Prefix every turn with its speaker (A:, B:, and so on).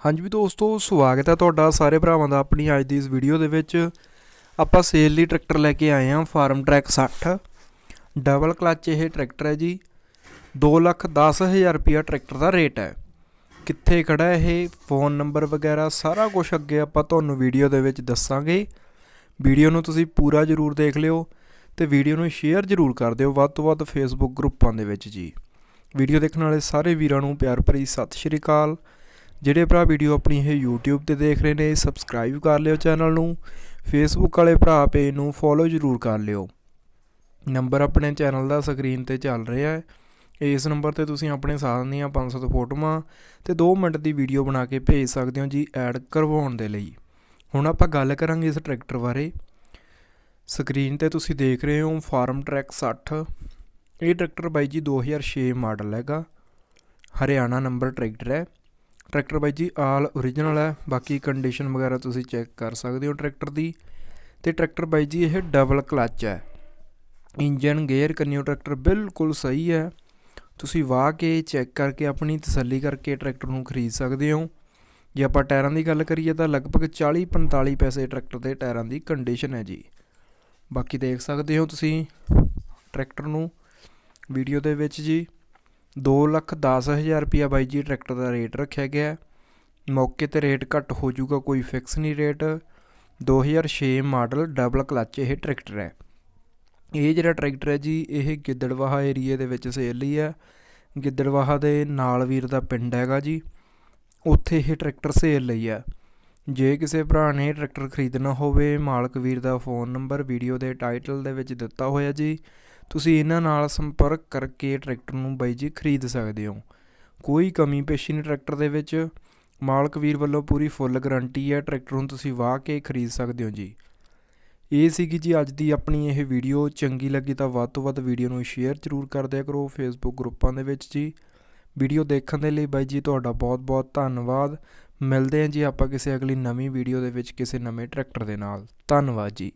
A: ਹਾਂਜੀ ਵੀ ਦੋਸਤੋ, ਸਵਾਗਤ ਹੈ ਤੁਹਾਡਾ ਸਾਰੇ ਭਰਾਵਾਂ ਦਾ ਆਪਣੀ ਅੱਜ ਦੀ ਇਸ ਵੀਡੀਓ ਦੇ ਵਿੱਚ। ਆਪਾਂ ਸੇਲ ਲਈ ਟਰੈਕਟਰ ਲੈ ਕੇ ਆਏ ਹਾਂ ਫਾਰਮ ਟਰੈਕ 60 ਡਬਲ ਕਲਚ ਇਹ ਟਰੈਕਟਰ ਹੈ ਜੀ। 2 ਲੱਖ 10 ਹਜ਼ਾਰ ਰੁਪਿਆ ਟਰੈਕਟਰ ਦਾ ਰੇਟ ਹੈ। ਕਿੱਥੇ ਖੜਾ ਇਹ? ਫੋਨ ਨੰਬਰ ਵਗੈਰਾ ਸਾਰਾ ਕੁਝ ਅੱਗੇ ਆਪਾਂ ਤੁਹਾਨੂੰ ਵੀਡੀਓ ਦੇ ਵਿੱਚ ਦੱਸਾਂਗੇ। ਵੀਡੀਓ ਨੂੰ ਤੁਸੀਂ ਪੂਰਾ ਜ਼ਰੂਰ ਦੇਖ ਲਿਓ ਤੇ ਵੀਡੀਓ ਨੂੰ ਸ਼ੇਅਰ ਜ਼ਰੂਰ ਕਰ ਦਿਓ, ਵੱਧ ਤੋਂ ਵੱਧ ਫੇਸਬੁੱਕ ਗਰੁੱਪਾਂ ਦੇ ਵਿੱਚ ਜੀ। ਵੀਡੀਓ ਦੇਖਣ ਵਾਲੇ ਸਾਰੇ ਵੀਰਾਂ ਨੂੰ ਪਿਆਰ ਭਰੀ ਸਤਿ ਸ਼੍ਰੀ ਅਕਾਲ। ਜਿਹੜੇ ਭਰਾ ਵੀਡੀਓ ਆਪਣੀ ਇਹ YouTube ਤੇ ਦੇਖ ਰਹੇ ਨੇ ਸਬਸਕ੍ਰਾਈਬ ਕਰ ਲਿਓ ਚੈਨਲ ਨੂੰ। ਫੇਸਬੁੱਕ ਵਾਲੇ ਭਰਾ ਪੇਜ ਨੂੰ ਫੋਲੋ ਜ਼ਰੂਰ ਕਰ ਲਿਓ। ਨੰਬਰ ਆਪਣੇ ਚੈਨਲ ਦਾ ਸਕਰੀਨ ਤੇ ਚੱਲ ਰਿਹਾ ਹੈ। ਇਸ ਨੰਬਰ ਤੇ ਤੁਸੀਂ ਆਪਣੇ ਸਾਥ ਦੀਆਂ 500 ਫੋਟੋਆਂ ਤੇ 2 ਮਿੰਟ ਦੀ ਵੀਡੀਓ ਬਣਾ ਕੇ ਭੇਜ ਸਕਦੇ ਹੋ ਜੀ ਐਡ ਕਰਵਾਉਣ ਦੇ ਲਈ। ਹੁਣ ਆਪਾਂ ਗੱਲ ਕਰਾਂਗੇ ਇਸ ਟਰੈਕਟਰ ਬਾਰੇ। ਸਕਰੀਨ ਤੇ ਤੁਸੀਂ ਦੇਖ ਰਹੇ ਹੋ ਫਾਰਮ ਟਰੈਕ 60 ਇਹ ਟਰੈਕਟਰ ਬਾਈ ਜੀ 2006 ਮਾਡਲ ਹੈਗਾ। ਹਰਿਆਣਾ ਨੰਬਰ ਟਰੈਕਟਰ ਹੈ। ਟਰੈਕਟਰ ਬਾਈ ਜੀ, ਆਲ ਓਰੀਜਨਲ ਹੈ। ਬਾਕੀ ਕੰਡੀਸ਼ਨ ਵਗੈਰਾ ਤੁਸੀਂ ਚੈੱਕ ਕਰ ਸਕਦੇ ਹੋ ਟਰੈਕਟਰ ਦੀ। ਤੇ ਟਰੈਕਟਰ ਬਾਈ ਜੀ, ਇਹ ਡਬਲ ਕਲੱਚ ਹੈ। ਇੰਜਨ ਗੇਅਰ ਕੰਨਿਓ ਟਰੈਕਟਰ ਬਿਲਕੁਲ ਸਹੀ ਹੈ। ਤੁਸੀਂ ਵਾਹ ਕੇ ਚੈੱਕ ਕਰਕੇ ਆਪਣੀ ਤਸੱਲੀ ਕਰਕੇ ਟਰੈਕਟਰ ਨੂੰ ਖਰੀਦ ਸਕਦੇ ਹੋ। ਜੇ ਆਪਾਂ ਟਾਇਰਾਂ ਦੀ ਗੱਲ ਕਰੀਏ ਤਾਂ ਲਗਭਗ 40-45 ਪੈਸੇ ਟਰੈਕਟਰ ਦੇ ਟਾਇਰਾਂ ਦੀ ਕੰਡੀਸ਼ਨ ਹੈ ਜੀ। ਬਾਕੀ ਦੇਖ ਸਕਦੇ ਹੋ ਤੁਸੀਂ ਟਰੈਕਟਰ ਨੂੰ। ਵੀਡੀਓ ਦੇ ਵਿੱਚ ਜੀ। ਦੋ ਲੱਖ ਦਸ ਹਜ਼ਾਰ ਰੁਪਿਆ ਬਾਈ ਜੀ, ਟਰੈਕਟਰ ਦਾ ਰੇਟ ਰੱਖਿਆ ਗਿਆ ਮੌਕੇ ਤੇ ਰੇਟ ਘੱਟ ਹੋ ਜਾਊਗਾ, ਕੋਈ ਫਿਕਸ ਨਹੀਂ ਰੇਟ। 2006 ਮਾਡਲ ਡਬਲ ਕਲੱਚ ਇਹ ਟਰੈਕਟਰ ਹੈ। ਇਹ ਜਿਹੜਾ ਟਰੈਕਟਰ ਹੈ ਜੀ, ਇਹ ਗਿੱਦੜਵਾਹਾ ਏਰੀਏ ਦੇ ਵਿੱਚ ਸੇਲ ਲਈ ਹੈ। ਗਿੱਦੜਵਾਹਾ ਦੇ ਨਾਲ ਵੀਰ ਦਾ ਪਿੰਡ ਹੈਗਾ ਜੀ, ਉੱਥੇ ਇਹ ਟਰੈਕਟਰ ਸੇਲ ਲਈ ਹੈ। ਜੇ ਕਿਸੇ ਭਰਾ ਨੇ ਟਰੈਕਟਰ ਖਰੀਦਣਾ ਹੋਵੇ, ਮਾਲਕ ਵੀਰ ਦਾ ਫੋਨ ਨੰਬਰ ਵੀਡੀਓ ਦੇ ਟਾਈਟਲ ਦੇ ਵਿੱਚ ਦਿੱਤਾ ਹੋਇਆ ਜੀ। ਤੁਸੀਂ ਇਹਨਾਂ ਨਾਲ ਸੰਪਰਕ ਕਰਕੇ ਟਰੈਕਟਰ ਨੂੰ ਬਾਈ ਜੀ ਖਰੀਦ ਸਕਦੇ ਹੋ। ਕੋਈ ਕਮੀ ਪੇਸ਼ੀ ਨਹੀਂ ਟਰੈਕਟਰ ਦੇ ਵਿੱਚ। ਮਾਲਕ ਵੀਰ ਵੱਲੋਂ ਪੂਰੀ ਫੁੱਲ ਗਾਰੰਟੀ ਹੈ, ਟਰੈਕਟਰ ਨੂੰ ਤੁਸੀਂ ਵਾਹ ਕੇ ਖਰੀਦ ਸਕਦੇ ਹੋ ਜੀ। ਇਹ ਸੀਗੀ ਜੀ ਅੱਜ ਦੀ ਆਪਣੀ ਇਹ ਵੀਡੀਓ। ਚੰਗੀ ਲੱਗੀ ਤਾਂ ਵੱਧ ਤੋਂ ਵੱਧ ਵੀਡੀਓ ਨੂੰ ਸ਼ੇਅਰ ਜ਼ਰੂਰ ਕਰ ਦਿਆ ਕਰੋ ਫੇਸਬੁੱਕ ਗਰੁੱਪਾਂ ਦੇ ਵਿੱਚ ਜੀ। ਵੀਡੀਓ ਦੇਖਣ ਦੇ ਲਈ ਬਾਈ ਜੀ ਤੁਹਾਡਾ ਬਹੁਤ ਬਹੁਤ ਧੰਨਵਾਦ। ਮਿਲਦੇ ਹਾਂ ਜੀ ਆਪਾਂ ਕਿਸੇ ਅਗਲੀ ਨਵੀਂ ਵੀਡੀਓ ਦੇ ਵਿੱਚ ਕਿਸੇ ਨਵੇਂ ਟਰੈਕਟਰ ਦੇ ਨਾਲ। ਧੰਨਵਾਦ ਜੀ।